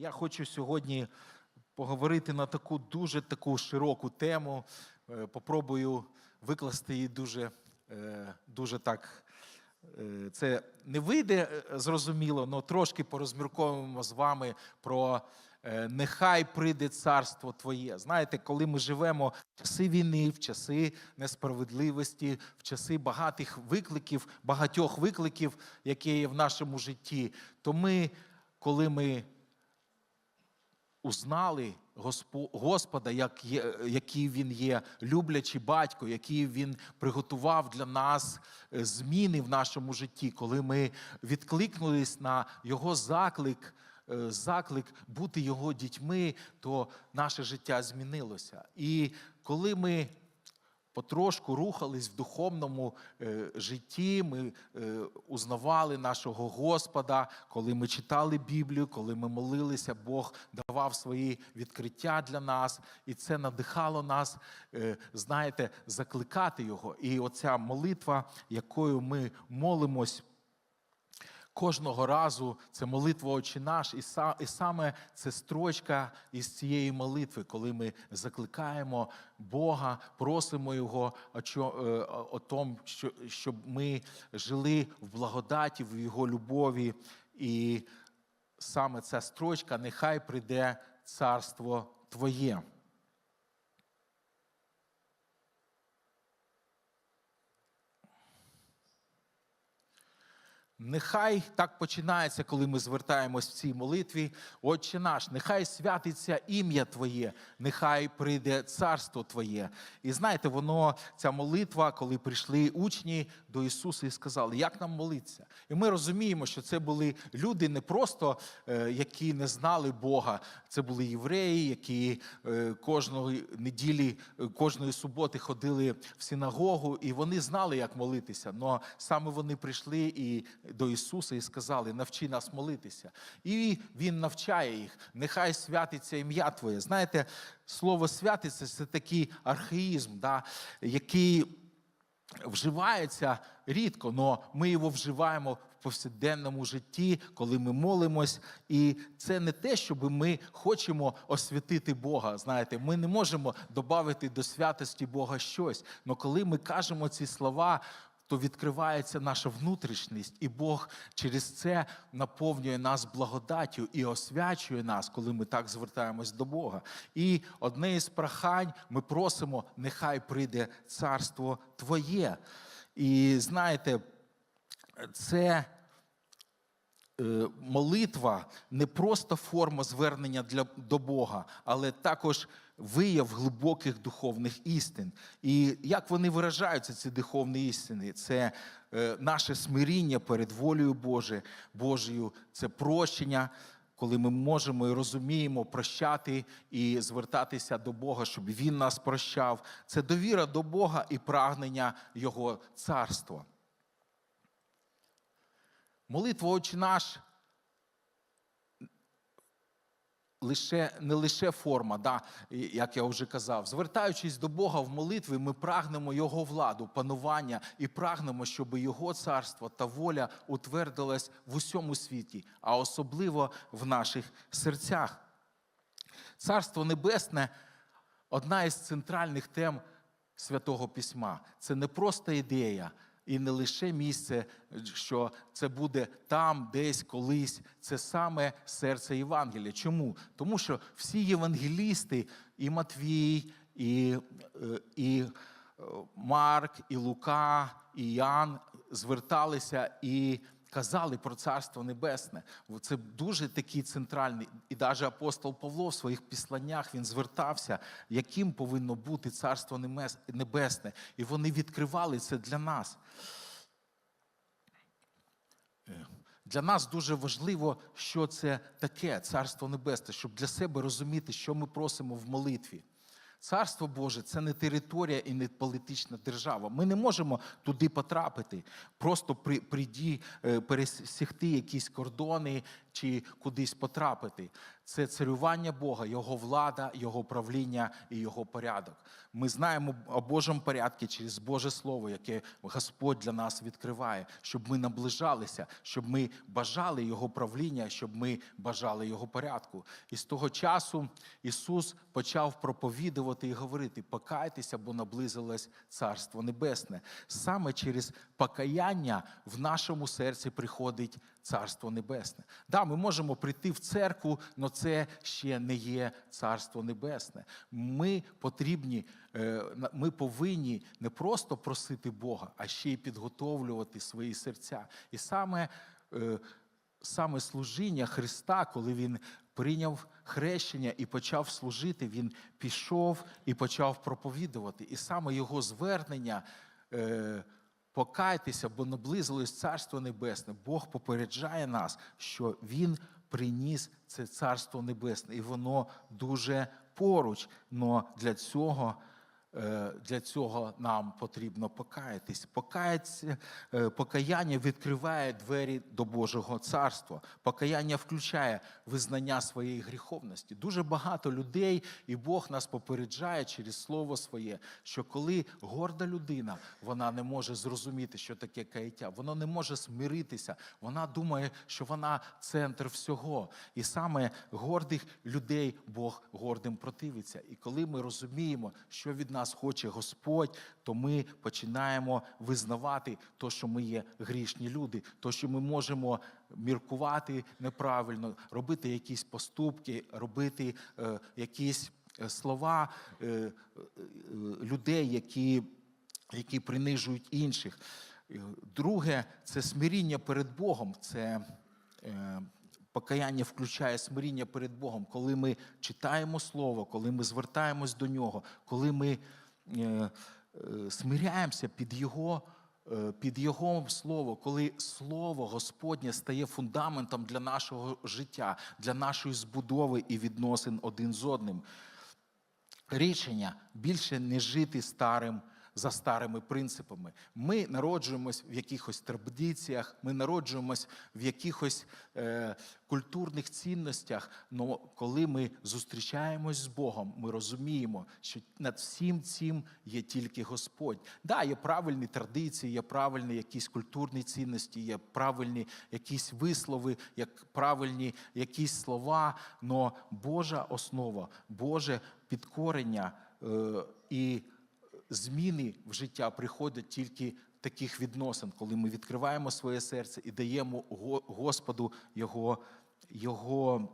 Я хочу сьогодні поговорити на таку дуже таку широку тему. Е, Попробую викласти її дуже, е, дуже так. е, Це не вийде зрозуміло, але трошки порозмірковуємо з вами про нехай прийде царство Твоє. Знаєте, коли ми живемо в часи війни, в часи несправедливості, в часи багатих викликів, багатьох викликів, які є в нашому житті, то ми, коли ми узнали Господа, як є, який Він є люблячий батько, який Він приготував для нас е, зміни в нашому житті, коли ми відкликнулись на Його заклик, е, заклик бути Його дітьми, то наше життя змінилося. І коли ми потрошку рухались в духовному е, житті. Ми е, узнавали нашого Господа, коли ми читали Біблію, коли ми молилися, Бог давав свої відкриття для нас, і це надихало нас, е, знаєте, закликати Його. І оця молитва, якою ми молимось. Кожного разу це молитва «Отче наш, і, са, і саме це строчка із цієї молитви, коли ми закликаємо Бога, просимо Його о, е, що, щоб ми жили в благодаті, в Його любові. І саме ця строчка нехай прийде царство Твоє. Нехай так починається, коли ми звертаємось в цій молитві. Отче наш, нехай святиться ім'я Твоє, нехай прийде царство Твоє. І знаєте, воно, ця молитва, коли прийшли учні до Ісуса і сказали, як нам молитися? І ми розуміємо, що це були люди не просто, е, які не знали Бога, це були євреї, які е, кожної неділі, е, кожної суботи ходили в синагогу, і вони знали, як молитися. Но саме вони прийшли і до Ісуса і сказали: навчи нас молитися. І Він навчає їх. Нехай святиться ім'я Твоє. Знаєте, слово святиться це такий архаїзм, да, який вживається рідко, але ми його вживаємо в повсякденному житті, коли ми молимось. І це не те, щоб ми хочемо освятити Бога. Знаєте, ми не можемо додати до святості Бога щось. Але коли ми кажемо ці слова, то відкривається наша внутрішність, і Бог через це наповнює нас благодаттю і освячує нас, коли ми так звертаємось до Бога. І одне із прохань ми просимо, нехай прийде царство Твоє. І знаєте, це е, молитва не просто форма звернення для, до Бога, але також вияв глибоких духовних істин. І як вони виражаються, ці духовні істини? Це е, наше смиріння перед волею Боже, Божою, це прощення. Коли ми можемо і розуміємо прощати і звертатися до Бога, щоб Він нас прощав, це довіра до Бога і прагнення Його царства. Молитва Отче наш лише, не лише форма, да, як я вже казав. Звертаючись до Бога в молитві, ми прагнемо Його владу, панування і прагнемо, щоб Його царство та воля утвердилась в усьому світі, а особливо в наших серцях. Царство Небесне одна із центральних тем Святого Письма. Це не просто ідея і не лише місце, що це буде там, десь, колись. Це саме серце Євангелія. Чому? Тому що всі євангелісти, і Матвій, і, е, і е, Марк, і Лука, і Ян зверталися і казали про Царство Небесне. Це дуже такий центральний. І навіть апостол Павло в своїх післаннях він звертався, яким повинно бути Царство Небесне. І вони відкривали це для нас. Е, Для нас дуже важливо, що це таке Царство Небесне, щоб для себе розуміти, що ми просимо в молитві. Царство Боже це не територія і не політична держава. Ми не можемо туди потрапити, просто при, прийді, пересягти пересігти якісь кордони чи кудись потрапити. Це царювання Бога, Його влада, Його правління і Його порядок. Ми знаємо о Божому порядку через Боже Слово, яке Господь для нас відкриває, щоб ми наближалися, щоб ми бажали Його правління, щоб ми бажали Його порядку. І з того часу Ісус почав проповідувати і говорити: покайтеся, бо наблизилось Царство Небесне. Саме через покаяння в нашому серці приходить Царство Небесне. Да, ми можемо прийти в церкву, але це ще не є Царство Небесне. Ми потрібні, е, ми повинні не просто просити Бога, а ще й підготовлювати свої серця. І саме, е, саме служіння Христа, коли Він прийняв хрещення і почав служити, Він пішов і почав проповідувати. І саме його звернення. Покайтеся, бо наблизилось Царство Небесне. Бог попереджає нас, що Він приніс це Царство Небесне, і воно дуже поруч. Но для цього, для цього нам потрібно покаятись. Покаяться, е, покаяння відкриває двері до Божого царства. Покаяння включає визнання своєї гріховності. Дуже багато людей, і Бог нас попереджає через слово своє, що коли горда людина, вона не може зрозуміти, що таке каяття, вона не може смиритися, вона думає, що вона центр всього. І саме гордих людей Бог гордим противиться. І коли ми розуміємо, що від нас хоче Господь, то ми починаємо визнавати то, що ми є грішні люди, то, що ми можемо міркувати неправильно, робити якісь поступки, робити е, якісь е, слова е, е, людей, які, які принижують інших. Е, Друге, це смиріння перед Богом. Це е, покаяння включає смиріння перед Богом, коли ми читаємо Слово, коли ми звертаємось до Нього, коли ми е, е, смиряємося під Його. е, Під Його слово, коли слово Господнє стає фундаментом для нашого життя, для нашої збудови і відносин один з одним. Рішення більше не жити старим за старими принципами. Ми народжуємось в якихось традиціях, ми народжуємось в якихось е, культурних цінностях. але коли ми зустрічаємось з Богом, ми розуміємо, що над всім цим є тільки Господь. Да, є правильні традиції, є правильні якісь культурні цінності, є правильні якісь вислови, як правильні якісь слова. Но Божа основа, Боже підкорення е, і зміни в життя приходять тільки таких відносин, коли ми відкриваємо своє серце і даємо Го- Господу Його, Його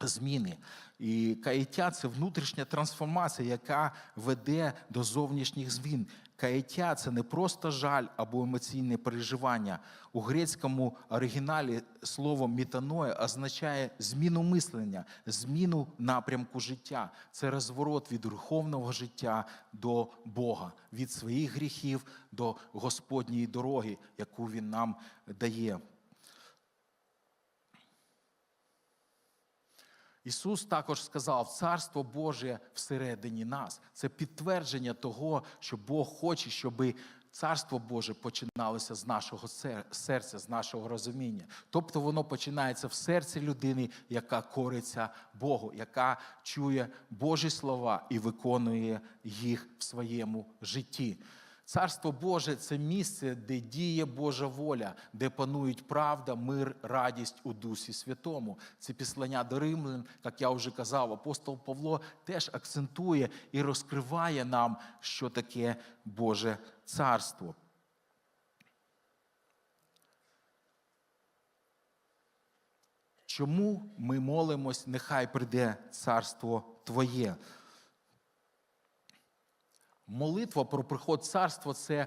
зміни. І каяття це внутрішня трансформація, яка веде до зовнішніх змін. Каяття це не просто жаль або емоційне переживання. У грецькому оригіналі слово мітаноє означає зміну мислення, зміну напрямку життя. Це розворот від духовного життя до Бога, від своїх гріхів до Господньої дороги, яку Він нам дає. Ісус також сказав, Царство Боже всередині нас. Це підтвердження того, що Бог хоче, щоб Царство Боже починалося з нашого серця, з нашого розуміння. Тобто воно починається в серці людини, яка кориться Богу, яка чує Божі слова і виконує їх в своєму житті. Царство Боже це місце, де діє Божа воля, де панують правда, мир, радість у Дусі Святому. Це післання до римлян, як я вже казав, апостол Павло теж акцентує і розкриває нам, що таке Боже царство. Чому ми молимось, нехай прийде царство Твоє? Молитва про приход царства це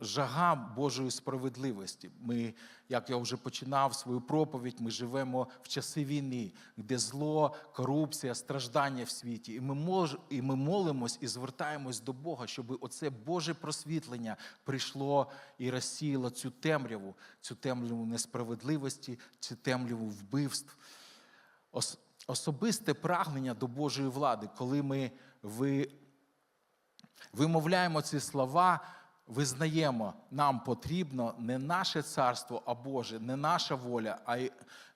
жага Божої справедливості. Ми, як я вже починав свою проповідь, ми живемо в часи війни, де зло, корупція, страждання в світі. І ми, мож, і ми молимось і звертаємось до Бога, щоб оце Боже просвітлення прийшло і розсіяло цю темряву, цю темряву несправедливості, цю темряву вбивств. Ос- особисте прагнення до Божої влади, коли ми ви, вимовляємо ці слова, визнаємо, нам потрібно не наше царство, а Боже, не наша воля, а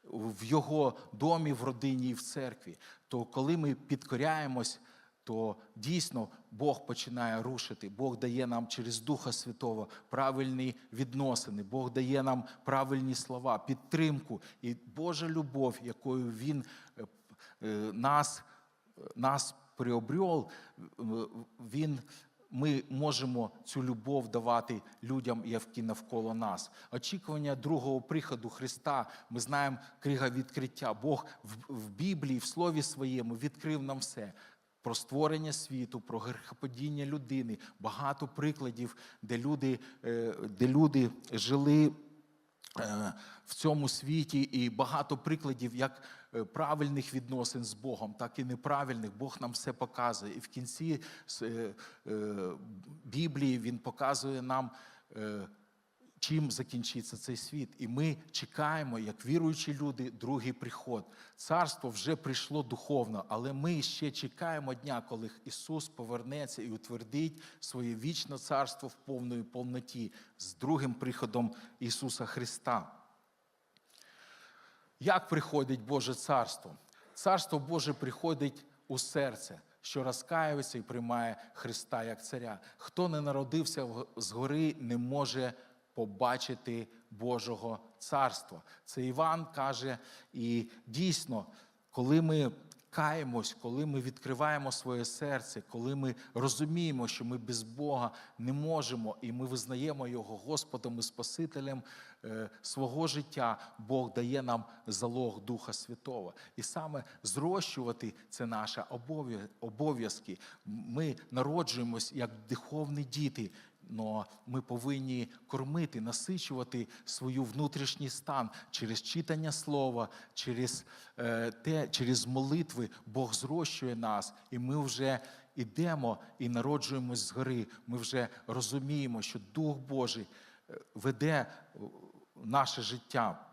в Його домі, в родині і в церкві. То коли ми підкоряємось, то дійсно Бог починає рушити. Бог дає нам через Духа Святого правильні відносини, Бог дає нам правильні слова, підтримку і Божа любов, якою Він е, е, нас, нас приобрел, Він. Ми можемо цю любов давати людям, які навколо нас. Очікування другого приходу Христа. Ми знаємо книга відкриття. Бог в, Біблії, в Слові своєму відкрив нам все. Про створення світу, про грехопадіння людини, багато прикладів, де люди, е, де люди жили е, в цьому світі, і багато прикладів як правильних відносин з Богом, так і неправильних. Бог нам все показує. І в кінці е, е, Біблії Він показує нам. е, Чим закінчиться цей світ, і ми чекаємо, як віруючі люди, другий приход. Царство вже прийшло духовно, але ми ще чекаємо дня, коли Ісус повернеться і утвердить своє вічне царство в повної повноті з другим приходом Ісуса Христа. Як приходить Боже царство? Царство Боже приходить у серце, що розкаюється і приймає Христа як царя. Хто не народився згори, не може побачити Божого царства. Це Іван каже, і дійсно, коли ми каємось, коли ми відкриваємо своє серце, коли ми розуміємо, що ми без Бога не можемо, і ми визнаємо Його Господом і Спасителем е, свого життя, Бог дає нам залог Духа Святого. І саме зрощувати це наші обов'язки. Ми народжуємось як духовні діти. Но ми повинні кормити, насичувати свою внутрішній стан через читання слова, через е, те, через молитви Бог зрощує нас, і ми вже йдемо і народжуємось згори. Ми вже розуміємо, що Дух Божий е, веде е, наше життя.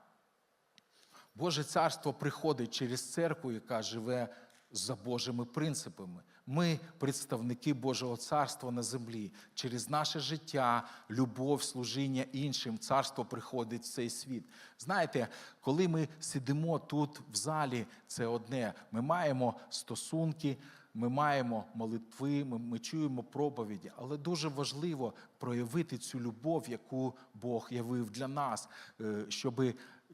Боже царство приходить через церкву, яка живе за Божими принципами. Ми представники Божого царства на землі. Через наше життя, любов, служіння іншим, царство приходить в цей світ. Знаєте, коли ми сидимо тут в залі, це одне. Ми маємо стосунки. Ми маємо молитви, ми, ми чуємо проповіді, але дуже важливо проявити цю любов, яку Бог явив для нас, щоб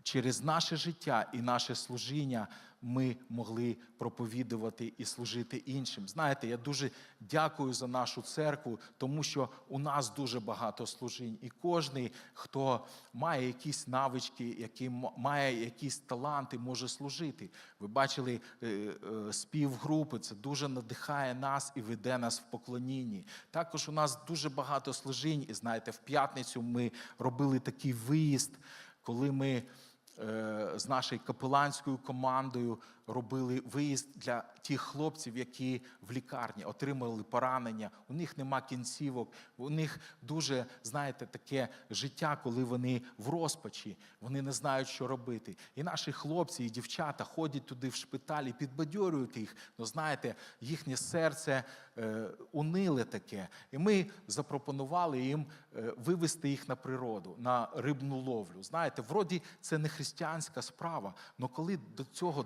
через наше життя і наше служіння ми могли проповідувати і служити іншим. Знаєте, я дуже дякую за нашу церкву, тому що у нас дуже багато служінь, і кожен, хто має якісь навички, який має якісь таланти, може служити. Ви бачили е, е, спів групи, це дуже надихає нас і веде нас в поклонінні. Також у нас дуже багато служінь, і знаєте, в п'ятницю ми робили такий виїзд, коли ми з нашою капеланською командою робили виїзд для тих хлопців, які в лікарні отримали поранення. У них нема кінцівок, у них дуже, знаєте, таке життя, коли вони в розпачі, вони не знають, що робити. І наші хлопці і дівчата ходять туди в шпиталі, підбадьорюють їх. Ну, знаєте, їхнє серце е, униле таке. І ми запропонували їм е, вивести їх на природу, на рибну ловлю. Знаєте, вроді це не християнська справа, але коли до цього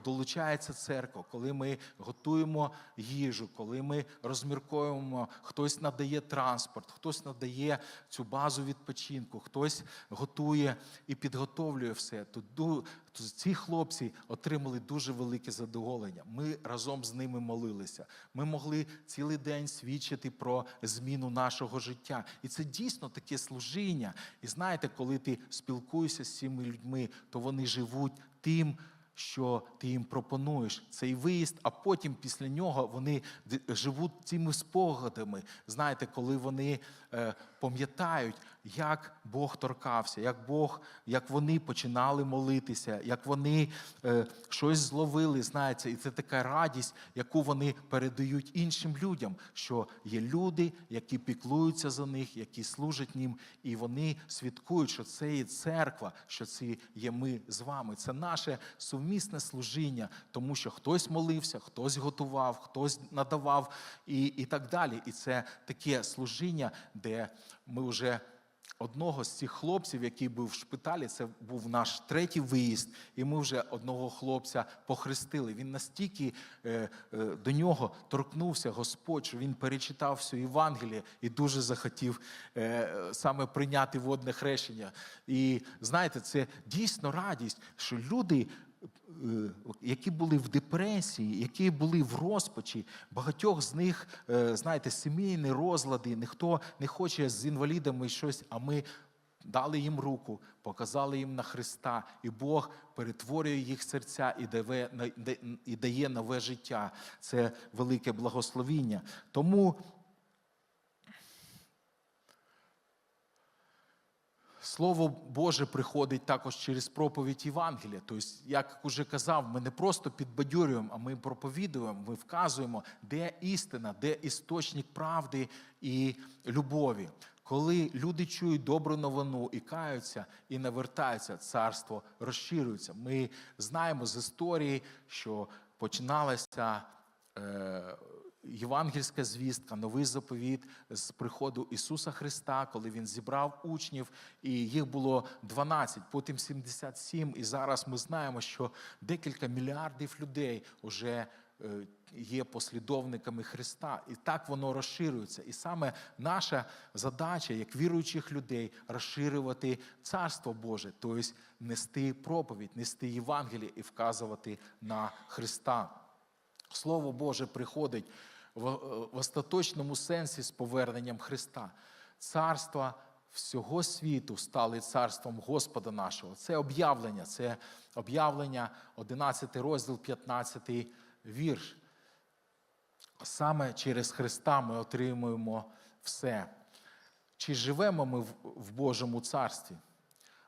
долучається церква, коли ми готуємо їжу, коли ми розмірковуємо, хтось надає транспорт, хтось надає цю базу відпочинку, хтось готує і підготовлює все, то ці хлопці отримали дуже велике задоволення. Ми разом з ними молилися. Ми могли цілий день свідчити про зміну нашого життя. І це дійсно таке служіння. І знаєте, коли ти спілкуєшся з цими людьми, то вони живуть тим. Що ти їм пропонуєш цей виїзд, а потім після нього вони живуть цими спогадами. Знаєте, коли вони е, пам'ятають, як Бог торкався, як Бог, як вони починали молитися, як вони е, щось зловили. Знаєте, і це така радість, яку вони передають іншим людям. Що є люди, які піклуються за них, які служать їм, і вони свідкують, що це є церква, що це є ми з вами. Це наше сумління совмісне служіння, тому що хтось молився, хтось готував, хтось надавав і, і так далі. І це таке служіння, де ми вже одного з цих хлопців, який був в шпиталі, це був наш третій виїзд, і ми вже одного хлопця похрестили. Він настільки е, е, до нього торкнувся Господь, що він перечитав всю Євангеліє і дуже захотів е, саме прийняти водне хрещення. І знаєте, це дійсно радість, що люди. Е, Які були в депресії, які були в розпачі, багатьох з них, е, знаєте, сімейні розлади, ніхто не хоче з інвалідами щось, а ми дали їм руку, показали їм на Христа, і Бог перетворює їх серця і дає, нове життя. Це велике благословіння. Тому Слово Боже приходить також через проповідь Євангелія. Тобто, як уже казав, ми не просто підбадьорюємо, а ми проповідуємо, ми вказуємо, де істина, де істочник правди і любові. Коли люди чують добру новину і каються, і навертаються, царство розширюється. Ми знаємо з історії, що починалася. Е, Євангельська звістка, новий заповіт з приходу Ісуса Христа, коли Він зібрав учнів, і їх було 12, потім 77. І зараз ми знаємо, що декілька мільярдів людей вже е, є послідовниками Христа, і так воно розширюється. І саме наша задача, як віруючих людей, розширювати Царство Боже, тобто нести проповідь, нести Євангеліє і вказувати на Христа. Слово Боже приходить в, в остаточному сенсі з поверненням Христа. Царства всього світу стали царством Господа нашого. Це об'явлення, це об'явлення 11 розділ, 15 вірш. Саме через Христа ми отримуємо все. Чи живемо ми в Божому царстві?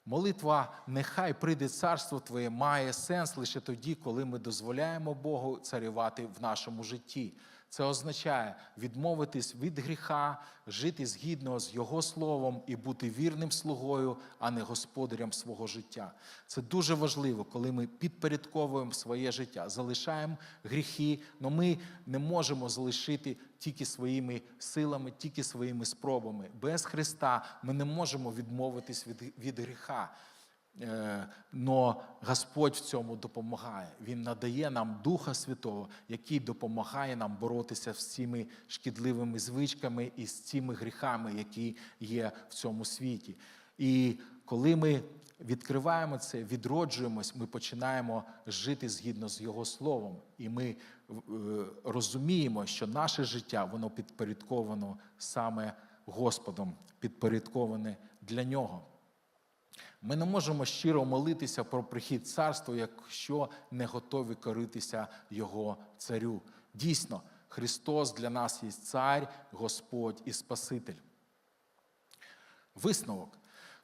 Молитва, нехай прийде царство Твоє, має сенс лише тоді, коли ми дозволяємо Богу царювати в нашому житті. Це означає відмовитись від гріха, жити згідно з Його словом і бути вірним слугою, а не господарем свого життя. Це дуже важливо, коли ми підпорядковуємо своє життя, залишаємо гріхи, але ми не можемо залишити тільки своїми силами, тільки своїми спробами. Без Христа ми не можемо відмовитись від, від гріха. Е, но Господь в цьому допомагає. Він надає нам Духа Святого, який допомагає нам боротися з цими шкідливими звичками і з цими гріхами, які є в цьому світі. І коли ми відкриваємо це, відроджуємось, ми починаємо жити згідно з Його словом. І ми е, розуміємо, що наше життя воно підпорядковано саме Господом, підпорядковане для нього. Ми не можемо щиро молитися про прихід царства, якщо не готові коритися Його царю. Дійсно, Христос для нас є цар, Господь і Спаситель. Висновок.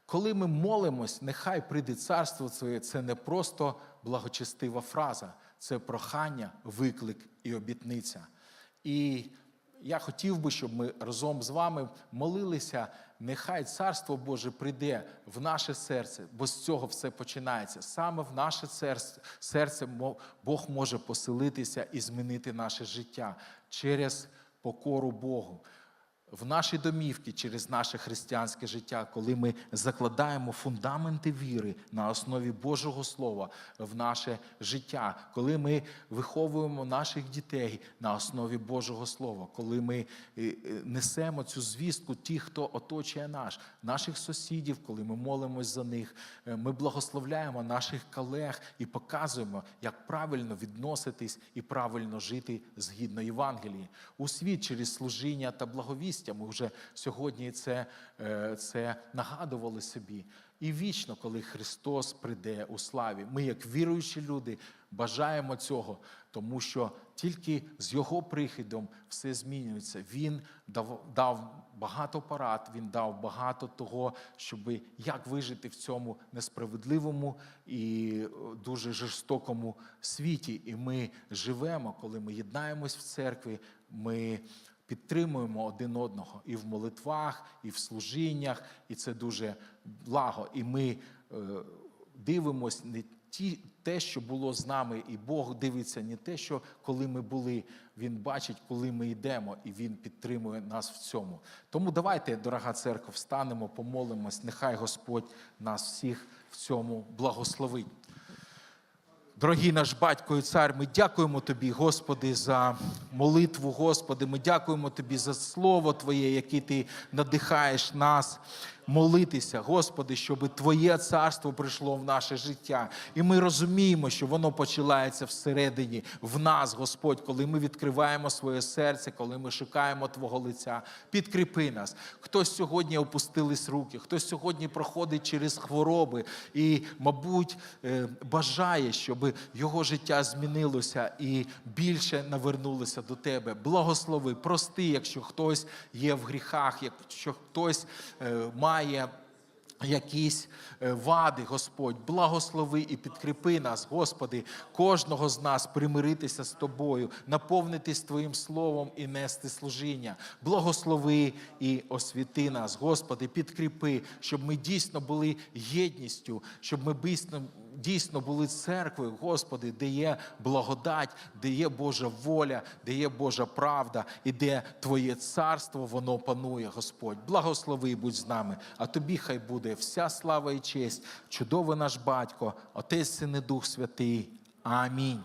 Коли ми молимось, нехай прийде царство Своє, це не просто благочестива фраза, це прохання, виклик і обітниця. І я хотів би, щоб ми разом з вами молилися. Нехай царство Боже прийде в наше серце, бо з цього все починається. Саме в наше серце, серце Бог може поселитися і змінити наше життя через покору Богу в наші домівки через наше християнське життя, коли ми закладаємо фундаменти віри на основі Божого Слова в наше життя, коли ми виховуємо наших дітей на основі Божого Слова, коли ми е, е, несемо цю звістку, ті, хто оточує наш, наших сусідів, коли ми молимось за них, е, ми благословляємо наших колег і показуємо, як правильно відноситись і правильно жити згідно Євангелії. У світ через служіння та благовість щастя. Ми вже сьогодні це, е, це нагадували собі. І вічно, коли Христос прийде у славі, ми, як віруючі люди, бажаємо цього, тому що тільки з Його прихідом все змінюється. Він дав дав багато порад, він дав багато того, щоб як вижити в цьому несправедливому і е, дуже жорстокому світі. І ми живемо, коли ми єднаємось в церкві. ми підтримуємо один одного і в молитвах, і в служіннях, і це дуже благо. І ми е, дивимось не ті, те, що було з нами, і Бог дивиться не те, що коли ми були, Він бачить, коли ми йдемо, і Він підтримує нас в цьому. Тому давайте, дорога церква, встанемо, помолимось. Нехай Господь нас всіх в цьому благословить. Дорогий наш батько і цар, ми дякуємо Тобі, Господи, за молитву, Господи. Ми дякуємо Тобі за Слово Твоє, яке Ти надихаєш нас молитися, Господи, щоб Твоє царство прийшло в наше життя. І ми розуміємо, що воно починається всередині, в нас, Господь, коли ми відкриваємо своє серце, коли ми шукаємо Твого лиця. Підкріпи нас. Хтось сьогодні опустились руки, хтось сьогодні проходить через хвороби і, мабуть, е, бажає, щоб його життя змінилося і більше навернулося до тебе. Благослови, прости, якщо хтось є в гріхах, якщо хтось е, має якісь е, вади, Господь, благослови і підкріпи нас, Господи, кожного з нас примиритися з Тобою, наповнитись Твоїм словом і нести служіння. Благослови і освіти нас, Господи, підкріпи, щоб ми дійсно були єдністю, щоб ми дійсно, дійсно були церкви, Господи, де є благодать, де є Божа воля, де є Божа правда, і де Твоє царство воно панує, Господь. Благослови, будь з нами. А тобі хай буде вся слава і честь, чудовий наш батько, Отець Син і Дух Святий. Амінь.